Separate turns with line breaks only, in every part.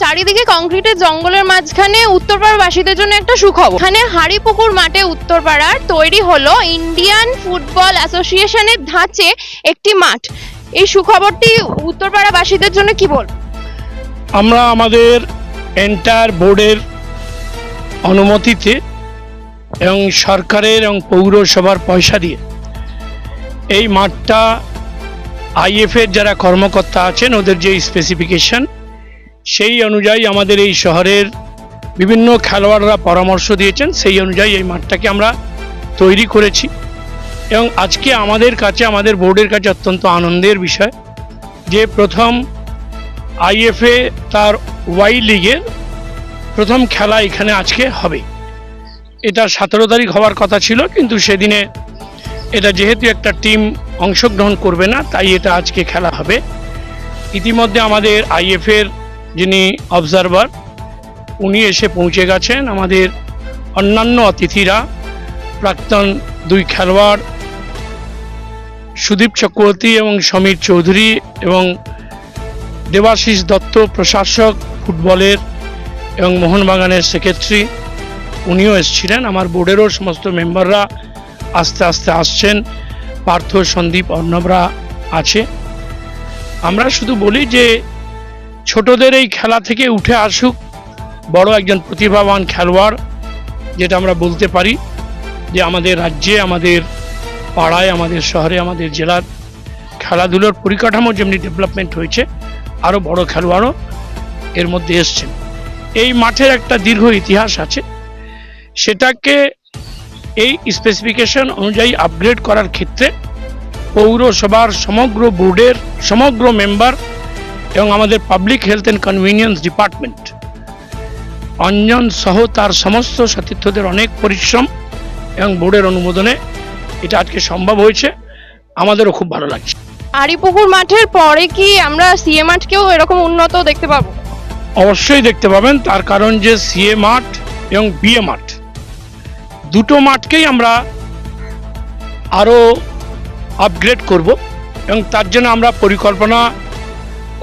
চারিদিকে কংক্রিটের জঙ্গলের মাঝখানে উত্তরপাড়াবাসীদের জন্য একটা সুখবর। এখানে হাড়িপুকুর মাঠে উত্তরপাড়ার তৈরি হলো ইন্ডিয়ান ফুটবল অ্যাসোসিয়েশনের ধাঁচে একটি মাঠ। এই সুখবরটি উত্তরপাড়াবাসীদের জন্য কি বল
আমরা আমাদের এন্টায়ার বোর্ডের অনুমতিতে এবং সরকারের এবং পৌরসভার পয়সা দিয়ে এই মাঠটা আইএফের যারা কর্মকর্তা আছেন, ওদের যে স্পেসিফিকেশন সেই অনুযায়ী আমাদের এই শহরের বিভিন্ন খেলোয়াড়রা পরামর্শ দিয়েছেন, সেই অনুযায়ী এই মাঠটাকে আমরা তৈরি করেছি। এবং আজকে আমাদের কাছে, আমাদের বোর্ডের কাছে অত্যন্ত আনন্দের বিষয় যে প্রথম আইএফএ তার ওয়াই লিগের প্রথম খেলা এখানে আজকে হবে। এটা সতেরো তারিখ হওয়ার কথা ছিল, কিন্তু সেদিনে এটা যেহেতু একটা টিম অংশগ্রহণ করবে না, তাই এটা আজকে খেলা হবে। ইতিমধ্যে আমাদের আইএফের যিনি অবজারভার উনি এসে পৌঁছে গেছেন আমাদের অন্যান্য অতিথিরা, প্রাক্তন দুই খেলোয়াড়, সুদীপ চক্রবর্তী এবং সমীর চৌধুরী এবং দেবাশিস দত্ত, প্রশাসক, ফুটবলের এবং মোহনবাগানের সেক্রেটারি, উনিও এসেছিলেন। আমার বোর্ডেরও সমস্ত মেম্বাররা আস্তে আস্তে আসছেন। পার্থ, সন্দীপ, অর্ণবরা আছে। আমরা শুধু বলি যে ছোটদের এই খেলা থেকে উঠে আসুক, বড় একজন প্রতিভাবান খেলোয়াড়, যেটা আমরা বলতে পারি যে আমাদের রাজ্যে, আমাদের পাড়ায়, আমাদের শহরে, আমাদের জেলার খেলাধুলোর পরিকাঠামো যেমনি ডেভেলপমেন্ট হয়েছে আরও বড় খেলোয়াড়ও এর মধ্যে এসছেন। এই মাঠের একটা দীর্ঘ ইতিহাস আছে। সেটাকে এই স্পেসিফিকেশন অনুযায়ী আপগ্রেড করার ক্ষেত্রে পৌরসভার সমগ্র বোর্ডের সমগ্র মেম্বার এবং আমাদের public health and convenience department Anjan সহ তার সমস্ত সতীর্থদের অনেক পরিশ্রম এবং বোর্ডের অনুমোদনে এটা আজকে সম্ভব হয়েছে। আমাদেরও খুব ভালো লাগছে।
হাড়িপুকুর মাঠের পরে কি আমরা সিএ মাঠকেও এরকম উন্নত দেখতে পাবো?
অবশ্যই দেখতে পাবেন তার কারণ যে সিএ মাঠ এবং বিএ মাঠ দুটো মাঠকেই আমরা আরও আপগ্রেড করব এবং তার জন্য আমরা পরিকল্পনা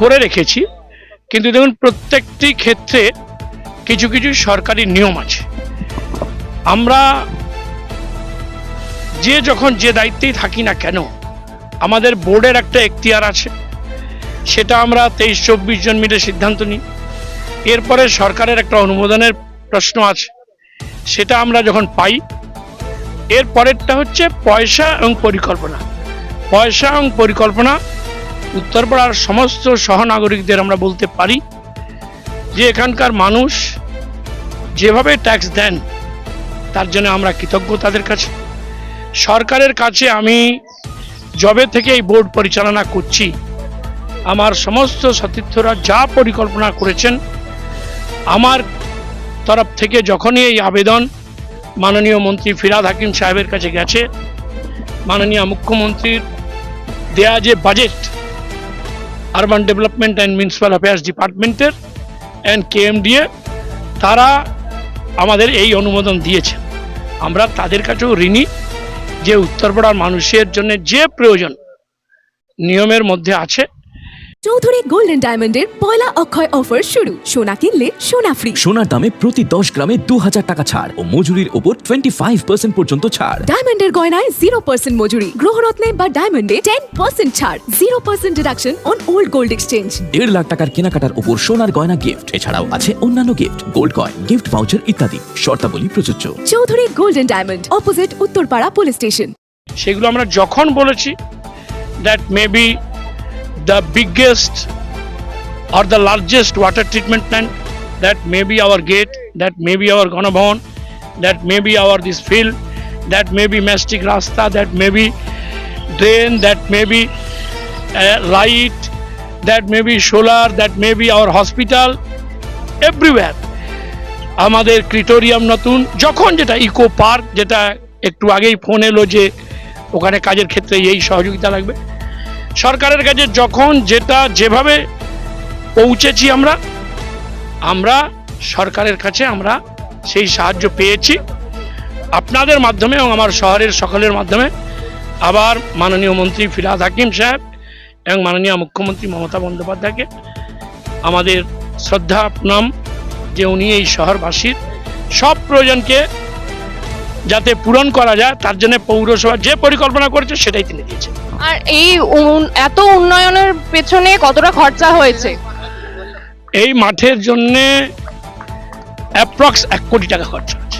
করে রেখেছি, কিন্তু দেখুন প্রত্যেকটি ক্ষেত্রে কিছু কিছু সরকারি নিয়ম আছে। আমরা যে যখন যে দায়িত্বেই থাকি না কেন, আমাদের বোর্ডের একটা এখতিয়ার আছে, সেটা আমরা তেইশ চব্বিশ জন মিলে সিদ্ধান্ত নিই। এরপরে সরকারের একটা অনুমোদনের প্রশ্ন আছে, সেটা আমরা যখন পাই এর পরেরটা হচ্ছে পয়সা এবং পরিকল্পনা। পয়সা এবং পরিকল্পনা উত্তরপাড়ার সমস্ত সহনাগরিকদের আমরা বলতে পারি যে এখানকার মানুষ যেভাবে ট্যাক্স দেন, তার জন্য আমরা কৃতজ্ঞ তাদের কাছে। সরকারের কাছে আমি জবে থেকে এই বোর্ড পরিচালনা করছি। আমার সমস্ত সতীর্থরা যা পরিকল্পনা করেছেন, আমার তরফ থেকে যখনই এই আবেদন মাননীয় মন্ত্রী ফিরাদ হাকিম সাহেবের কাছে গেছে, মাননীয় মুখ্যমন্ত্রীর দেয়া যে budget urban development and municipal affairs ডিপার্টমেন্টের অ্যান্ড কেএমডিএ তারা আমাদের এই অনুমোদন দিয়েছে। আমরা তাদের কাছেও ঋণী। যে উত্তরপাড়ার মানুষের জন্য যে প্রয়োজন, নিয়মের মধ্যে আছে
চৌধুরী গোল্ডেন ডায়মন্ডের পয়লা অক্ষয় অফার শুরু। সোনা কিনলে সোনা ফ্রি
সোনার দামে প্রতি দশ গ্রামে দু হাজার টাকা ছাড় ও মজুরির ওপর টোয়েন্টি ফাইভ পার্সেন্ট পর্যন্ত ছাড়।
ডায়মন্ডের গয়নায় জিরো পার্সেন্ট মজুরি গ্রহরত্নে বা ডায়মন্ডে টেন পার্সেন্ট ছাড় zero percent deduction on old gold exchange
দেড় লাখ টাকার কেনাকাটার ওপর সোনার গয়না গিফট এছাড়াও আছে অন্যান্য gift gold coin gift voucher ইত্যাদি। শর্তাবলী প্রযোজ্য।
Chowdhury golden diamond opposite Uttarpara police station
সেগুলো আমরা যখন বলেছি that may the biggest or the largest water treatment plant that may be our gate that may be our ganabhavan that may be our this field that may be mastic rasta that may be drain that may be uh, light that may be solar that may be our hospital everywhere আমাদের ক্রিটোরিয়াম নতুন যখন যেটা eco park যেটা একটু আগেই phone এলো যে ওখানে কাজের ক্ষেত্রে এই সহযোগিতা লাগবে সরকারের কাছে যখন যেটা যেভাবে পৌঁছেছি আমরা আমরা সরকারের কাছে আমরা সেই সাহায্য পেয়েছি। আপনাদের মাধ্যমে এবং আমার শহরের সকলের মাধ্যমে আবার মাননীয় মন্ত্রী ফিরাদ হাকিম সাহেব এবং মাননীয় মুখ্যমন্ত্রী মমতা বন্দ্যোপাধ্যায়কে আমাদের শ্রদ্ধা প্রণাম যে উনি এই শহরবাসীর সব প্রয়োজনকে যাতে পূরণ করা যায় তার জন্য পৌরসভা যে পরিকল্পনা করেছে সেটাই তিনি দিয়েছেন।
আর এই এত উন্নয়নের পেছনে কতটা খরচা হয়েছে?
এই মাঠের জন্যে অ্যাপ্রক্স এক কোটি টাকা খরচা হচ্ছে